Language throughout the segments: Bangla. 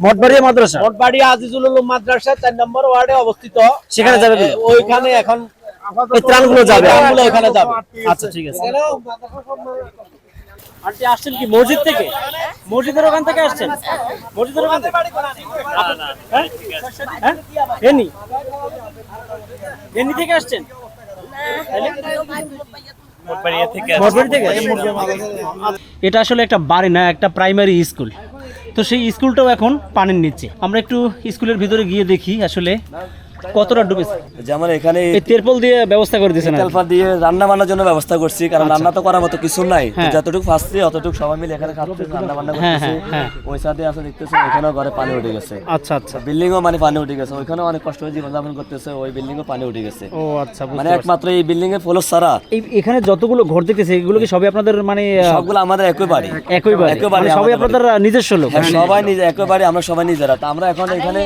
মঠবাড়িয়া মাদ্রাসা? মোটবাড়ি আজিজুল উলুম মাদ্রাসা চার নম্বর ওয়ার্ডে অবস্থিত। সেখানে যাবে ওইখানে এখন এই ত্রাণগুলো যাবে। ত্রাণগুলো ওখানে যাবে। আচ্ছা ঠিক আছে। আন্টি আসছেন কি? মসজিদ থেকে? মসজিদের ওখান থেকে আসছেন? মসজিদের ওখান থেকে? হ্যাঁ? হ্যাঁ? ফেনী থেকে আসছেন? এটা আসলে একটা বাড়ি না একটা প্রাইমারি স্কুল তো সেই স্কুলটাও এখন পানির নিচে। আমরা একটু স্কুলের ভিতরে গিয়ে দেখি আসলে কতটা ডুবেছে? যেমন এখানে তেরপল দিয়ে ব্যবস্থা করে দিয়েছেন দিয়ে রান্না বান্নার জন্য ব্যবস্থা করছি কারণ রান্না তো করার মতো কিছু নাই। হ্যাঁ। যতটুকু ফাঁসছি অতটুকু সবাই মিলে এখানে খাচ্ছে রান্না বান্না হ্যাঁ, করতেছে। হ্যাঁ, হ্যাঁ। ওই সাথে আছে দেখতেছে ওইখানেও ঘরে পানি উঠে গেছে। আচ্ছা আচ্ছা। বিল্ডিং ও মানে পানি উঠে গেছে। ওইখানেও অনেক কষ্ট হয়ে জীবনযাপন করতেছে ওই বিল্ডিং ও পানি উঠে গেছে। ও আচ্ছা মানে একমাত্র এই বিল্ডিং এর ফলস ছাড়া। এখানে যতগুলো ঘর দেখতেছে এগুলো কি সবই আপনাদের মানে সবগুলো আমাদের একই বাড়ি। একই বাড়ি? একই বাড়ি মানে সবই আপনাদের নিজস্ব লোক? সবাই নিজে একই বাড়ি আমরা সবাই নিজেরা। তো আমরা এখন এখানে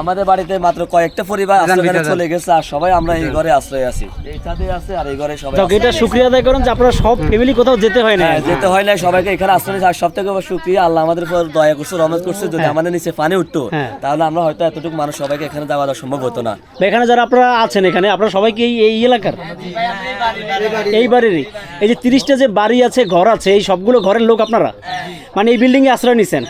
আমাদের বাড়িতে মাত্র কয়েকটা পরিবার আশ্রয় চলে গেছে আর সবাই আমরা এই ঘরে আশ্রয় আছি। এই ছাদে আছে আর এই ঘরে সবাই এটা শুক্রিয়া আদায় করেন যে আপনারা সব ফ্যামিলি কোথাও যেতে হয় না হ্যাঁ, যেতে হয় না সবাইকে এখানে আশ্রয় আর সব থেকে শুক্রিয়া আল্লাহ আমাদের উপর দয়া করছে রহমত করছে যদি আমাদের নিচে পানি উঠতো হ্যাঁ। তাহলে আমরা হয়তো এতটুকু মানুষ সবাইকে এখানে যাওয়া সম্ভব হতো না। এখানে যারা আপনারা আছেন এখানে আপনারা সবাই এই- এলাকার? এই বাড়িরই। এই যে তিরিশটা যে বাড়ি আছে ঘর আছে এই সবগুলো ঘরের লোক আপনারা? মানে এই বিল্ডিং এ আশ্রয় নিছেন।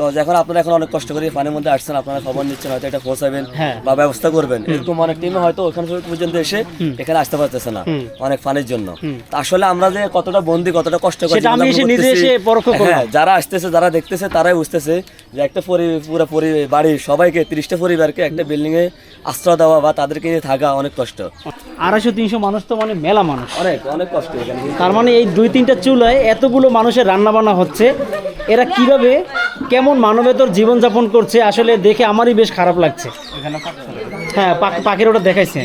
তো যখন আপনারা এখন অনেক কষ্ট করে পানির মধ্যে আসছেন আপনারা খবর নিচ্ছেন হয়তো এটা পৌঁছাবেন হ্যাঁ। বা ব্যবস্থা করবেন। এরকম অনেক টিমে হয়তো ওখান পর্যন্ত এসে এখানে আসতে পারতেছে না অনেক পানির জন্য। আসলে আমরা যে কতটা বন্দি কতটা কষ্ট করে। হ্যাঁ যারা আসতেছে যারা দেখতেছে তারাই বুঝতেছে যে একটা পুরো পরি বাড়ির সবাইকে তিরিশটা পরিবারকে একটা বিল্ডিং এ আশ্রয় দেওয়া বা তাদেরকে নিয়ে থাকা অনেক কষ্ট। আড়াইশো তিনশো মানুষ তো মানে মেলা মানুষ। অনেক অনেক কষ্ট তার মানে এই দুই তিনটা চুলায় এতগুলো মানুষের রান্না বান্না হচ্ছে। এরা কীভাবে কেমন মানবেতর জীবনযাপন করছে আসলে দেখে আমারই বেশ খারাপ লাগছে। হ্যাঁ পাখির ওটা দেখাইছে।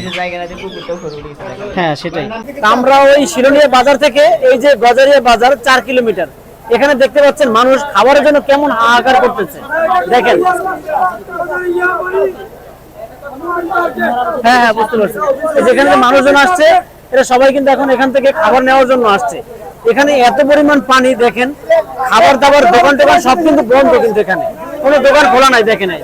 হ্যাঁ সেটাই। আমরা ওই শিরোনিয়া বাজার থেকে এই যে গজারিয়া বাজার চার কিলোমিটার। এখানে দেখতে পাচ্ছেন মানুষ খাবারের জন্য কেমন হাহাকার করতেছে। দেখেন। হ্যাঁ হ্যাঁ বুঝতে পারছি। যেখানে যে মানুষজন আসছে এরা সবাই কিন্তু এখন এখান থেকে খাবার নেওয়ার জন্য আসছে। এখানে এত পরিমাণ পানি দেখেন। খাবার দাবার দোকান টোকান সব কিন্তু বন্ধ কিন্তু এখানে। কোনো দোকান খোলা নাই, দেখে নাই।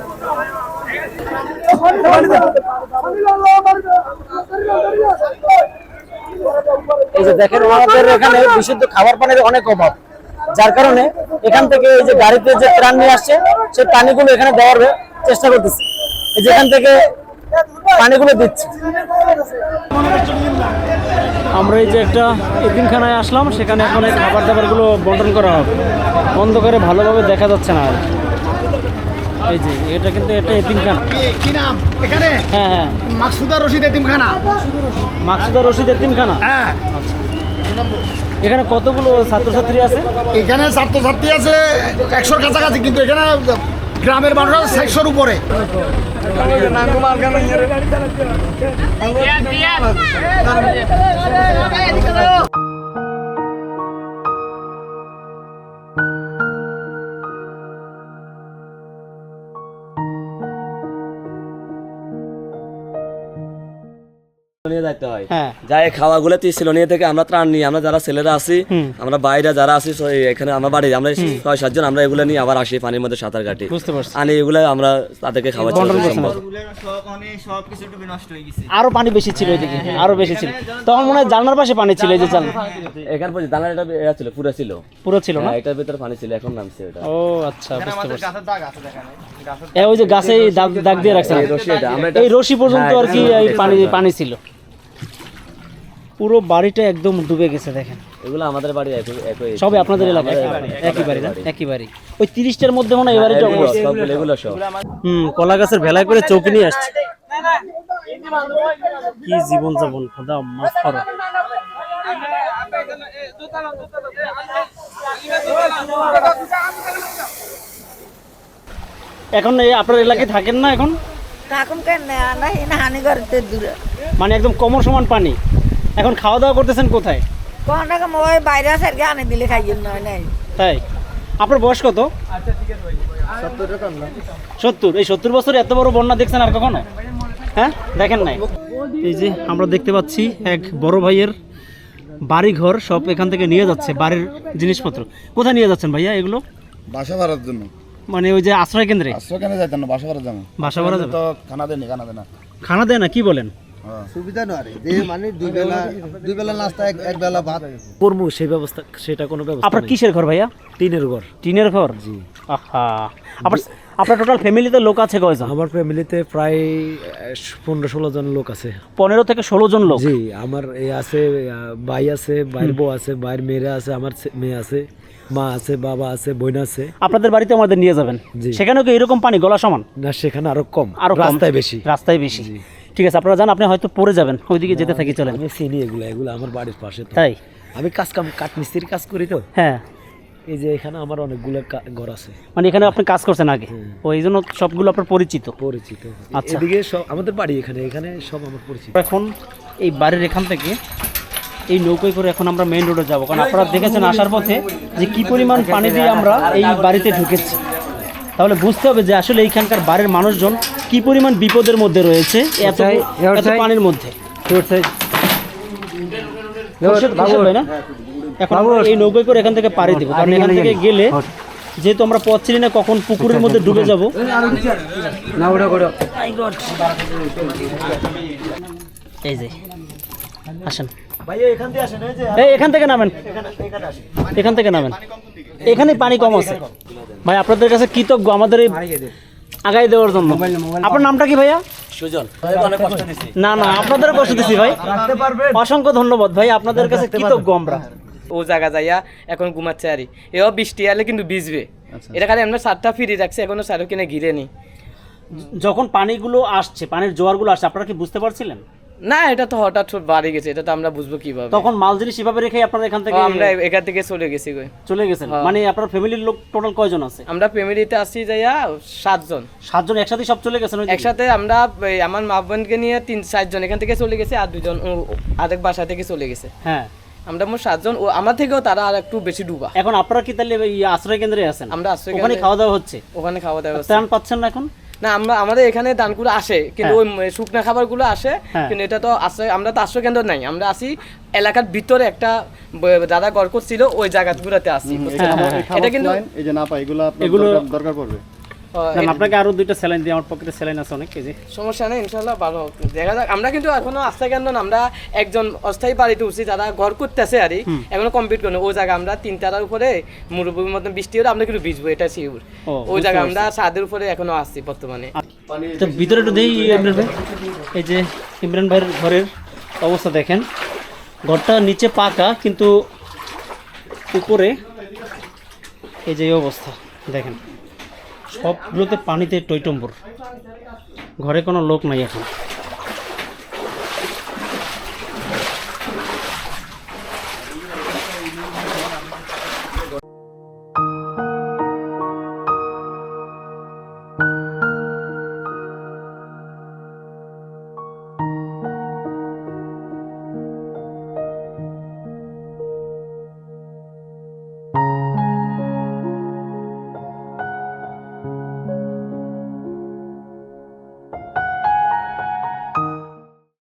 এই যে দেখেন আমাদের এখানে বিশুদ্ধ খাবার পানির অনেক অভাব। যার কারণে এখান থেকে এই যে গাড়িতে যে ত্রাণ নিয়ে আসছে সেই পানিগুলো এখানে দেওয়ার চেষ্টা করতেছে। যেখান থেকে পানিগুলো দিচ্ছে। আমরা এই যে একটা এতিমখানায় আসলাম সেখানে এখন এই খাবার দাবারগুলো বন্টন করা হবে। অন্ধকারে ভালোভাবে দেখা যাচ্ছে না আর। এই যে এটা কিন্তু একটা এতিমখানা। কি নাম? এখানে? হ্যাঁ হ্যাঁ। মাকসুদা রশিদ এতিমখানা। মাকসুদা রশিদ এতিমখানা? হ্যাঁ। এখানে কতগুলো ছাত্রছাত্রী আছে? এখানে ছাত্রছাত্রী আছে একশোর কাছাকাছি কিন্তু এখানে গ্রামের মানুষ আছে ষাটশোর উপরে। নিয়ে যাইতে হয়। হ্যাঁ। যাই খাওয়াগুলো তুই সিলোনিয়া থেকে আমরা ত্রাণ নিই। আমরা যারা ছেলেরা আছি আমরা বাইরে যারা আছি এখানে আমার বাড়ি আমরা ছয় সাতজন আমরা এগুলো নিয়ে আবার আসি পানির মধ্যে সাঁতার কাটি। আনি এগুলো আমরা তাদেরকে খাওয়াচ্ছি বন্টন করছেন। সম্ভব। আরও পানি বেশি ছিল এদিকে আরও বেশি ছিল। তখন মনে হয় জানলার পাশে পানি ছিল এই যে জানলা। এখানে পর্যন্ত দানা এটা এরা ছিল পুরো ছিল। পুরো ছিল না? এটার ভিতরে পানি ছিল এখন নামছে এটা। ও আচ্ছা বুঝতে পারছি। এ ওই যে গাছে দাগ দিয়ে এই রশি এটা- এই রশি পর্যন্ত হ্যাঁ, আর কি পানি পানি ছিল। পুরো বাড়িটা একদম ডুবে গেছে দেখেন। এগুলো আমাদের বাড়ি একই- একই- সবই আপনাদের হ্যাঁ, এলাকায়? একই বাড়ি না? একই বাড়ি। ওই তিরিশটার মধ্যে মনে হয় এবারে বাড়িটা এগুলো সব। হুম কলা গাছের ভেলায় করে চৌকি নিয়ে আসছে। কি জীবন যাপন খোদা মাফ করো এখন এই আপনার এলাকায় থাকেন না এখন? থাকুন কেন? না না হানি করতে দূরে। মানে একদম কমর সমান পানি? এখন খাওয়া দাওয়া করতেছেন কোথায়? কোন রকম ওই বাইরে সারকে আনি দিলে খাইয়েন নয় নাই। তাই? আপনার বয়স কত? সত্তর। এই সত্তর বছর এত বড় বন্যা দেখছেন আর কখনো? হ্যাঁ? দেখেন নাই? এই যে আমরা দেখতে পাচ্ছি এক বড় ভাইয়ের বাড়ি ঘর সব এখান থেকে নিয়ে যাচ্ছে বাড়ির জিনিসপত্র। কোথায় নিয়ে যাচ্ছেন ভাইয়া এগুলো? বাসা ভাড়ার জন্য। মানে ওই যে আশ্রয় কেন্দ্রে? সেখানে যাইতেন না বাসা করে যাব। বাসা ভাড়া যাবে? তো খানা দেনি খানা দেনা খানা দেয় না কি বলেন? সুবিধা নয় যে মানে দুই বেলা দুই বেলা নাস্তা এক বেলা ভাত। করব সেই ব্যবস্থা সেটা কোনো ব্যবস্থা আপনার কিসের ঘর ভাইয়া? টিনের ঘর। টিনের ঘর? জি। আহা। আপনার আপনার টোটাল ফ্যামিলিতে লোক আছে কয়জন? আমার ফ্যামিলিতে প্রায় পনেরো ষোলো জন লোক আছে। পনেরো থেকে ষোলো জন লোক? জি আমার এই আছে ভাই আছে ভাইয়ের বউ আছে ভাইয়ের মেয়েরা আছে আমার ছে- মেয়ে আছে মা আছে বাবা আছে বোন আছে। আপনাদের বাড়িতে আমাদের নিয়ে যাবেন? জি। সেখানেও কি এরকম পানি গলা সমান? না সেখানে আরও কম আরও? রাস্তায় বেশি। রাস্তায় বেশি। ঠিক আছে আপনারা জান আপনি হয়তো পড়ে যাবেন ওইদিকে যেতে থাকি চলেন। আমি চিনি এগুলো এগুলো আমার বাড়ির পাশে তাই? আমি কাজ কাম কাঠ মিস্ত্রির কাজ করি তো। হ্যাঁ। এই যে এখানে আমার অনেকগুলো ঘর আছে। মানে এখানে আপনি কাজ করছেন আগে? ওই জন্য সবগুলো আপনার পরিচিত? পরিচিত। আচ্ছা। এদিকে সব আমাদের বাড়ি এখানে এখানে সব আমার পরিচিত। এখন এই বাড়ির এখান থেকে এই নৌকোয় করে এখন আমরা মেইন রোডে যাব। কারণ আপনারা দেখেছেন আসার পথে যে কি পরিমাণ পানি দিয়ে আমরা এই বাড়িতে ঢুকেছি। তাহলে বুঝতে হবে যে আসলে এইখানকার বাড়ির মানুষজন কি পরিমাণ বিপদের মধ্যে রয়েছে? এত এত পানির মধ্যে? না? এখন এই নৌকোয় করে এখান থেকে পাড়ি দেবো কারণ এখান থেকে গেলে যেহেতু আমরা পথ চিনি না কখন পুকুরের মধ্যে ডুবে যাব। এই যে আসেন। এখান থেকে নামেন। এখান থেকে নামেন। এখানে পানি কম আছে। ভাই আপনাদের কাছে কৃতজ্ঞ আমাদের এই আগাই দেওয়ার জন্য। আপনার নামটা কি ভাইয়া? সুজন। অনেক কষ্ট দিছি। না না আপনাদের কষ্ট দিছি ভাই। অসংখ্য ধন্যবাদ ভাই আপনাদের কাছে কৃতজ্ঞ আমরা। ও জায়গা যাইয়া এখন ঘুমাচ্ছে আরই। এও বৃষ্টি আলে কিন্তু ভিজবে। এটা খালি আমরা সারটা ফিরে রাখছে এখনও সারও কিনে ঘিরে নি যখন পানিগুলো আসছে পানির জোয়ারগুলো আসছে আপনারা কি বুঝতে পারছিলেন? না এটা তো হঠাৎ বাড়ি গেছে এটা তো আমরা বুঝব কীভাবে। তখন মাল জিনিস এভাবে রেখে আপনারা এখান থেকে আমরা এখান থেকে চলে গেছি গো। চলে গেছেন? মানে আপনার ফ্যামিলির লোক টোটাল কয়জন আছে? আমরা ফ্যামিলিতে আসছি যাইয়া সাতজন। সাতজন একসাথে সব চলে গেছেন একসাথে আমরা আমার মা বোনকে নিয়ে তিন চারজন এখান থেকে চলে গেছে আর দুজন আরেক বাসা থেকে চলে গেছে। হ্যাঁ। আমরা মোট সাতজন ও আমার থেকেও তারা আর একটু বেশি ডুবা। এখন আপনারা কি তাহলে আশ্রয় কেন্দ্রে আছেন? আমরা আশ্রয় ওখানে খাওয়া দাওয়া হচ্ছে? ওখানে খাওয়া দাওয়া ত্রাণ পাচ্ছেন না এখন? না আমরা আমাদের এখানে দানকুর আসে কিন্তু ওই শুকনা খাবারগুলো আসে হ্যাঁ। কিন্তু এটা তো আশ্রয় আমরা তো আশ্রয় কেন্দ্র নাই আমরা আসি এলাকার ভিতরে একটা দাদা গড় করছিল ওই জায়গাগুলোতে আসি? হ্যাঁ, হ্যাঁ, এটা কিন্তু এই যে না পাই এগুলো এগুলো দরকার- পড়বে আপনাকে আরও দুইটা স্যালাইন দিয়ে আমার পকেটে স্যালাইন আছে অনেক কেজি সমস্যা নেই ইনশাল্লাহ ভালো হবে। দেখা যাক আমরা কিন্তু এখনও কেন্দ্র আমরা একজন অস্থায়ী বাড়িতে উঠছি যারা ঘর করতেছে আর এখনও কমপ্লিট করেন। ওই জায়গা আমরা তিন তারার উপরে মতন বৃষ্টি হলে আমরা কিন্তু ভিজবো এটা শিউর ও, ওই জায়গা আমরা ছাদের উপরে এখনও আসছি বর্তমানে। তো ভিতরে একটু দেই ইমরান ভাই। এই যে ইমরান ভাইয়ের ঘরের অবস্থা দেখেন। ঘরটা নিচে পাকা কিন্তু উপরে এই যে অবস্থা দেখেন। সবগুলোতে পানিতে টইটম্বর। ঘরে কোনো লোক নাই এখন।